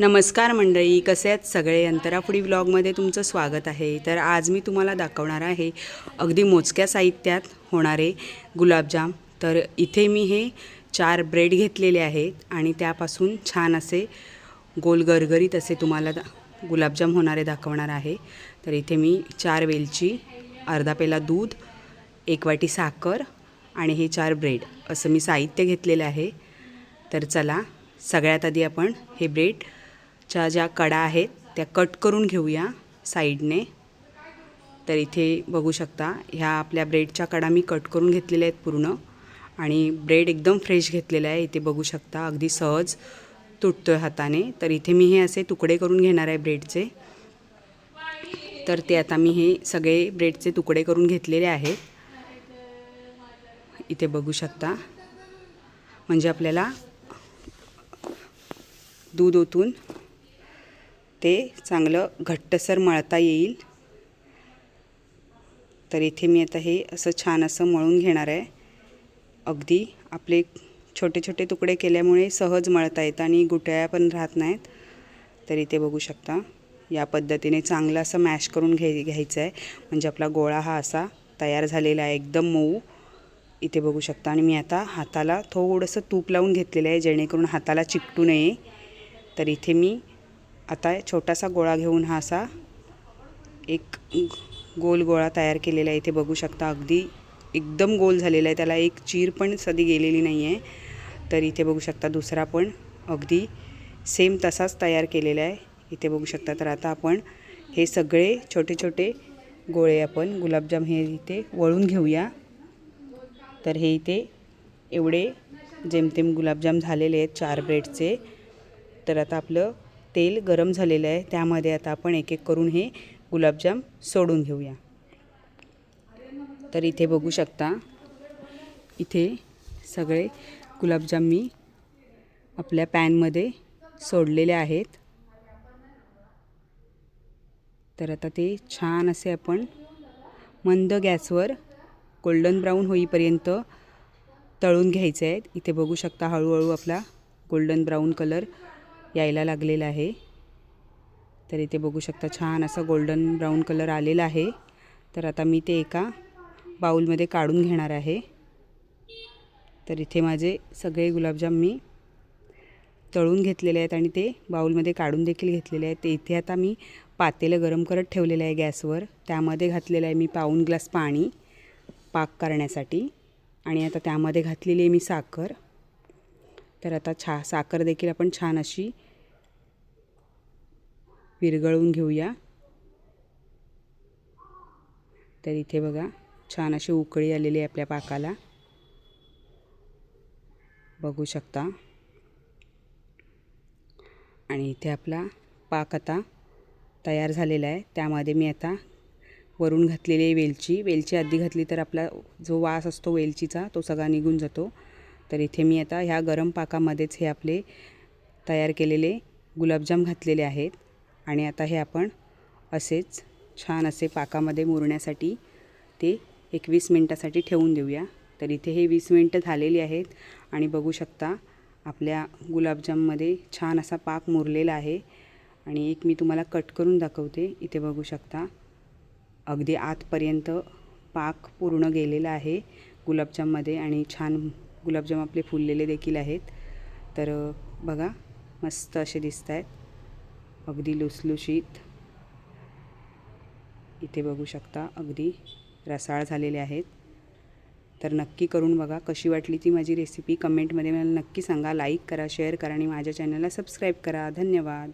नमस्कार मंडळी कसे आहेत सगळे? अंतरापुडी ब्लॉगमध्ये तुमचं स्वागत आहे. तर आज मी तुम्हाला दाखवणार आहे अगदी मोजक्या साहित्यात होणारे गुलाबजाम. तर इथे मी हे चार ब्रेड घेतलेले आहेत आणि त्यापासून छान असे गोल गरगरीत असे तुम्हाला गुलाबजाम होणारे दाखवणार आहे. तर इथे मी चार वेलची अर्धा पेला दूध एक वाटी साखर आणि हे चार ब्रेड असं मी साहित्य घेतलेलं आहे. तर चला सगळ्यात आधी आपण हे ब्रेड च्या ज्या कडा आहेत त्या कट करून घेऊया साईडने. तर इथे बघू शकता ह्या आपल्या ब्रेडच्या कडा मी कट करून घेतलेल्या आहेत पूर्ण. आणि ब्रेड एकदम फ्रेश घेतलेला आहे इथे बघू शकता अगदी सहज तुटतो आहे हाताने. तर इथे मी हे असे तुकडे करून घेणार आहे ब्रेडचे. तर ते आता मी हे सगळे ब्रेडचे तुकडे करून घेतलेले आहेत. इथे बघू शकता म्हणजे आपल्याला दूध ओतून ते चांगलं घट्टसर मळता येईल. तर इथे मी आता हे असं छान असं मळून घेणार आहे. अगदी आपले छोटे छोटे तुकडे केल्यामुळे सहज मळता येतं आणि गुटळ्या पण राहत नाहीत. तर इथे बघू शकता या पद्धतीने चांगलं असं मॅश करून घे घ्यायचं आहे. म्हणजे आपला गोळा हा असा तयार झालेला आहे एकदम मऊ. इथे बघू शकता आणि मी आता हाताला थोडंसं तूप लावून घेतलेलं आहे जेणेकरून हाताला चिकटू नये. तर इथे मी आता छोटासा गोळा घेऊन हा असा एक गोल गोळा तयार केलेला आहे इथे बघू शकता. अगदी एकदम गोल झालेला आहे. त्याला एक चीर पण सधी गेलेली नाही आहे. तर इथे बघू शकता दुसरा पण अगदी सेम तसाच तयार केलेला आहे. इथे बघू शकता. तर आता आपण हे सगळे छोटे छोटे गोळे आपण गुलाबजाम हे इथे वळून घेऊया. तर हे इथे एवढे जेमतेम गुलाबजाम झालेले आहेत चार ब्रेडचे. तर आता आपलं तेल गरम झालेलं आहे. त्यामध्ये आता आपण एक एक करून हे गुलाबजाम सोडून घेऊया. तर इथे बघू शकता इथे सगळे गुलाबजाम मी आपल्या पॅनमध्ये सोडलेले आहेत. तर आता ते छान असे आपण मंद गॅसवर गोल्डन ब्राऊन होईपर्यंत तळून घ्यायचे आहेत. इथे बघू शकता हळूहळू आपला गोल्डन ब्राऊन कलर यायला लागलेला आहे. तर इथे बघू शकता छान असा गोल्डन ब्राऊन कलर आलेला आहे. तर आता मी ते एका बाऊलमध्ये काढून घेणार आहे. तर इथे माझे सगळे गुलाबजाम मी तळून घेतलेले आहेत आणि ते बाऊलमध्ये काढून देखील घेतलेले आहेत. ते इथे आता मी पातेलं गरम करत ठेवलेलं आहे गॅसवर. त्यामध्ये घातलेलं आहे मी पाऊन ग्लास पाणी पाक करण्यासाठी. आणि आता त्यामध्ये घातलेली आहे मी साखर. तर आता छा साखर देखील आपण छान अशी विरगळून घेऊया. तर इथे बघा छान अशी उकळी आलेली आहे आपल्या पाकाला. बघू शकता. आणि इथे आपला पाक आता तयार झालेला आहे. त्यामध्ये मी आता वरून घातलेली आहे वेलची. वेलची आधी घातली तर आपला जो वास असतो वेलचीचा तो सगळा निघून जातो. तर इथे मी आता ह्या गरम पाकामध्येच हे आपले तयार केलेले गुलाबजाम घातलेले आहेत. आणि आता हे आपण असेच छान असे पाकामध्ये मुरण्यासाठी ते एकवीस मिनटासाठी ठेवून देऊया. तर इथे हे वीस मिनटं झालेली आहेत आणि बघू शकता आपल्या गुलाबजाममध्ये छान असा पाक मुरलेला आहे. आणि एक मी तुम्हाला कट करून दाखवते. इथे बघू शकता अगदी आतपर्यंत पाक पूर्ण गेलेला आहे गुलाबजाममध्ये आणि छान गुलाबजाम आपले फुललेले देखील आहेत. तर बघा मस्त असे दिसत आहेत अगदी लुसलुशीत. इथे बघू शकता अगदी रसाळ झालेले आहेत. तर नक्की करून बघा कशी वाटली ती माझी रेसिपी कमेंटमध्ये मला नक्की सांगा. लाईक करा शेअर करा आणि माझ्या चॅनलला सबस्क्राईब करा. धन्यवाद.